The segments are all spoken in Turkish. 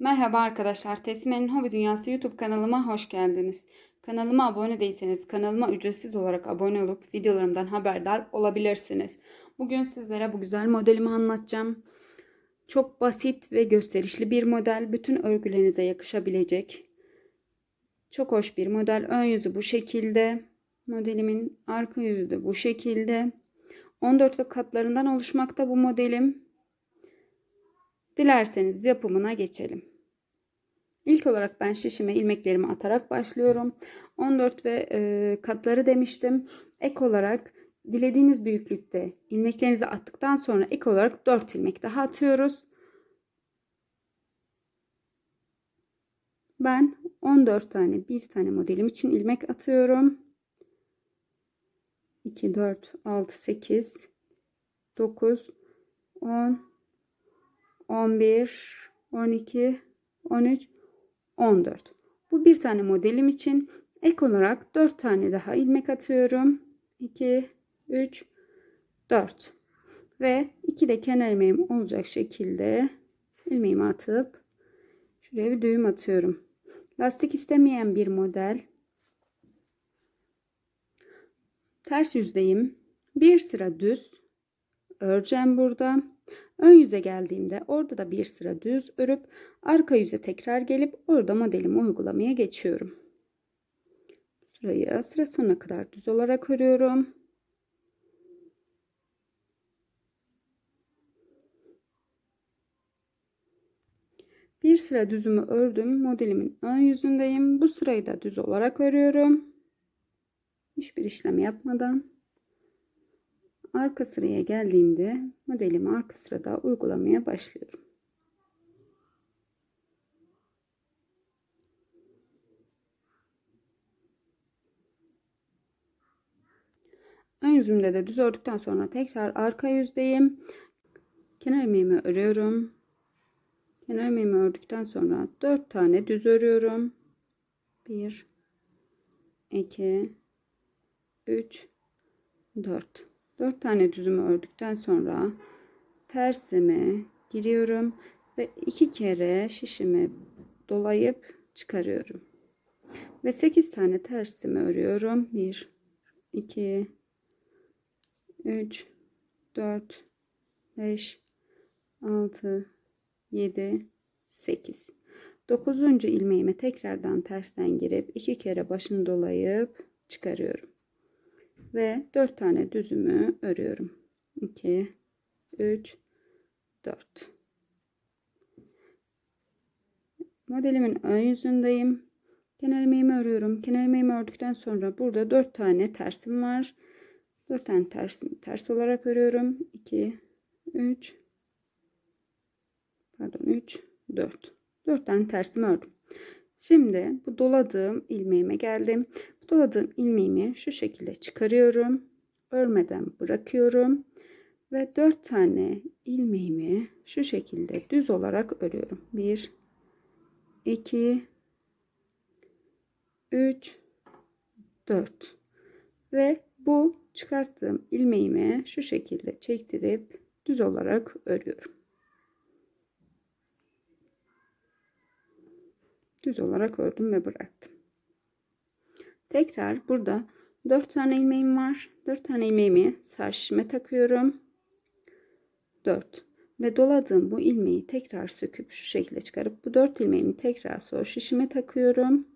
Merhaba arkadaşlar, Teslime'nin Hobi Dünyası YouTube kanalıma hoş geldiniz. Kanalıma abone değilseniz kanalıma ücretsiz olarak abone olup videolarımdan haberdar olabilirsiniz. Bugün sizlere bu güzel modelimi anlatacağım. Çok basit ve gösterişli bir model. Bütün örgülerinize yakışabilecek. Çok hoş bir model. Ön yüzü bu şekilde. Modelimin arka yüzü de bu şekilde. 14 ve katlarından oluşmakta bu modelim. Dilerseniz yapımına geçelim. İlk olarak ben şişime ilmeklerimi atarak başlıyorum. 14 ve e, katları demiştim. Ek olarak dilediğiniz büyüklükte ilmeklerinizi attıktan sonra ek olarak 4 ilmek daha atıyoruz. Ben 14 tane bir tane modelim için ilmek atıyorum. 2 4 6 8 9 10 11 12 13 14 bu bir tane modelim için ek olarak 4 tane daha ilmek atıyorum. 2 3 4 ve 2 de kenar ilmeğim olacak şekilde ilmeğimi atıp şuraya bir düğüm atıyorum. Lastik istemeyen bir model. Ters yüzdeyim. Bir sıra düz. Öreceğim burada Ön yüze geldiğimde orada da bir sıra düz örüp arka yüze tekrar gelip orada modelimi uygulamaya geçiyorum. Sırayı sıra sonuna kadar düz olarak örüyorum. Bir sıra düzümü ördüm. Modelimin ön yüzündeyim. Bu sırayı da düz olarak örüyorum. Hiçbir işlem yapmadan arka sıraya geldiğimde modelimi arka sırada uygulamaya başlıyorum. Ön yüzümde de düz ördükten sonra tekrar arka yüzdeyim. Kenar ilmeğimi örüyorum. Kenar ilmeğimi ördükten sonra 4 tane düz örüyorum. 1 2 3 4 4 tane düzümü ördükten sonra tersime giriyorum ve iki kere şişimi dolayıp çıkarıyorum. Ve 8 tane tersimi örüyorum. 1 2 3 4 5 6 7 8 9. ilmeğime tekrardan tersten girip iki kere başını dolayıp çıkarıyorum ve 4 tane düzümü örüyorum. 2 3 4 Modelimin ön yüzündeyim. Kenar ilmeğimi örüyorum. Kenar ilmeğimi ördükten sonra burada 4 tane tersim var. 4 tane tersim ters olarak örüyorum. 2 3 pardon 3 4 4 tane tersimi ördüm. Şimdi bu doladığım ilmeğime geldim. Doladığım ilmeğimi şu şekilde çıkarıyorum. Örmeden bırakıyorum. Ve 4 tane ilmeğimi şu şekilde düz olarak örüyorum. 1 2 3 4 ve bu çıkarttığım ilmeğimi şu şekilde çektirip düz olarak örüyorum. Düz olarak ördüm ve bıraktım. Tekrar burada 4 tane ilmeğim var. 4 tane ilmeğimi sağ takıyorum. 4 ve doladığım bu ilmeği tekrar söküp şu şekilde çıkarıp bu 4 ilmeğimi tekrar sol şişime takıyorum.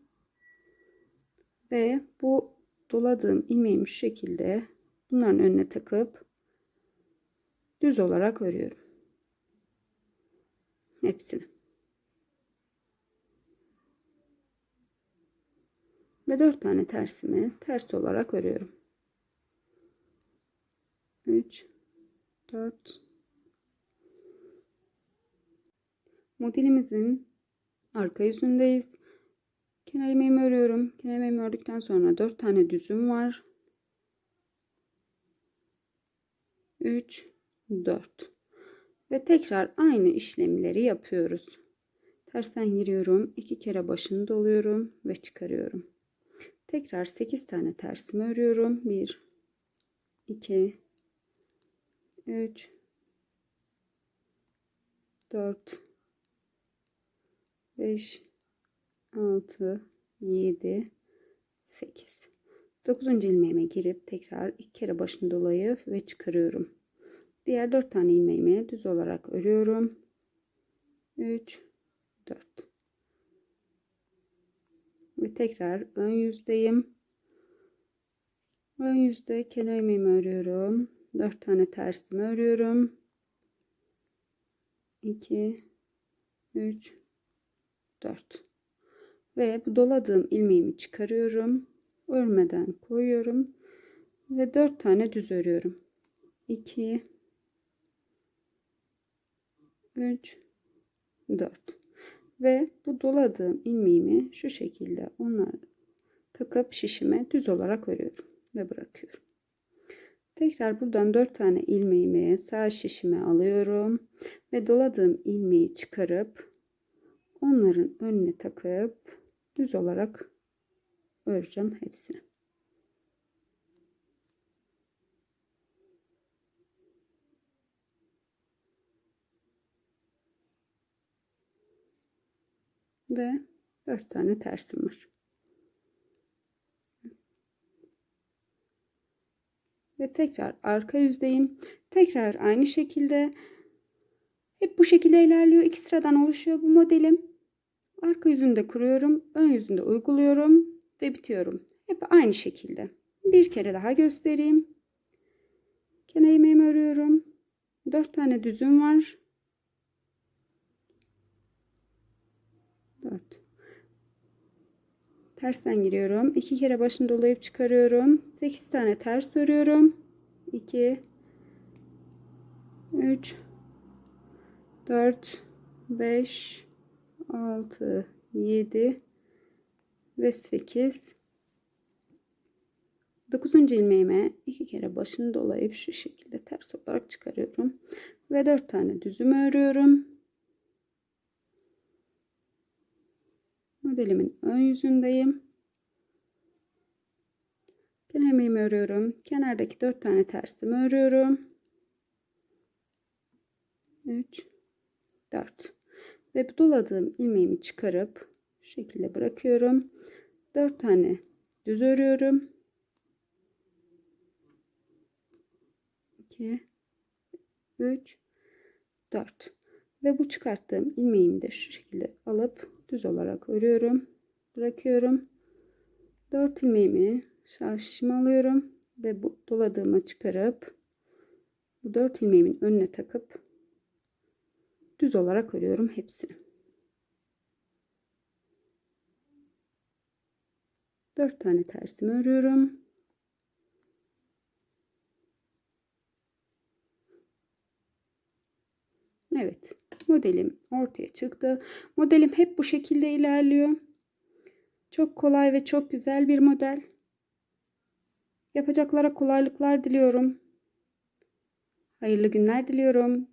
Ve bu doladığım ilmeğimi şu şekilde bunların önüne takıp düz olarak örüyorum. Hepsini. Ve 4 tane tersimi ters olarak örüyorum. 3 4 Modelimizin arka yüzündeyiz. Kenar ilmeğimi örüyorum. Kenar ilmeğimi ördükten sonra 4 tane düzüm var. 3 4 ve tekrar aynı işlemleri yapıyoruz. Tersten giriyorum. iki kere başını doluyorum ve çıkarıyorum. Tekrar 8 tane tersimi örüyorum. 1 2 3 4 5 6 7 8 9. ilmeğime girip tekrar iki kere başını dolayıp ve çıkarıyorum. Diğer 4 tane ilmeğimi düz olarak örüyorum. 3 4 ve tekrar ön yüzdeyim. Ön yüzde kenar ilmeğimi örüyorum. 4 tane tersimi örüyorum. 2 3 4 ve bu doladığım ilmeğimi çıkarıyorum. Örmeden koyuyorum ve 4 tane düz örüyorum. 2 3 4 ve bu doladığım ilmeğimi şu şekilde onlar takıp şişime düz olarak örüyorum ve bırakıyorum. Tekrar buradan 4 tane ilmeğimi sağ şişime alıyorum ve doladığım ilmeği çıkarıp onların önüne takıp düz olarak öreceğim hepsini. Ve 4 tane tersim var. Ve tekrar arka yüzdeyim. Tekrar aynı şekilde hep bu şekilde ilerliyor. İki sıradan oluşuyor bu modelim. Arka yüzünde kuruyorum. Ön yüzünde uyguluyorum ve bitiyorum. Hep aynı şekilde. Bir kere daha göstereyim. Kenar ilmeğimi örüyorum. 4 tane düzüm var. 4. Tersten giriyorum. 2 kere başını dolayıp çıkarıyorum. 8 tane ters örüyorum. 2 3 4 5 6 7 ve 8 9. ilmeğime iki kere başını dolayıp şu şekilde ters olarak çıkarıyorum ve 4 tane düzüm örüyorum. Modelimin ön yüzündeyim. Kenar ilmeğimi örüyorum. Kenardaki 4 tane tersimi örüyorum. 3 4 ve doladığım ilmeğimi çıkarıp şu şekilde bırakıyorum. 4 tane düz örüyorum. 2 3 4 ve bu çıkarttığım ilmeğimi de şu şekilde alıp düz olarak örüyorum. Bırakıyorum. 4 ilmeğimi şaşımı alıyorum ve bu doladığıma çıkarıp bu 4 ilmeğimin önüne takıp düz olarak örüyorum hepsini. 4 tane tersimi örüyorum. Evet, modelim ortaya çıktı. Modelim hep bu şekilde ilerliyor. Çok kolay ve çok güzel bir model. Yapacaklara kolaylıklar diliyorum. Hayırlı günler diliyorum.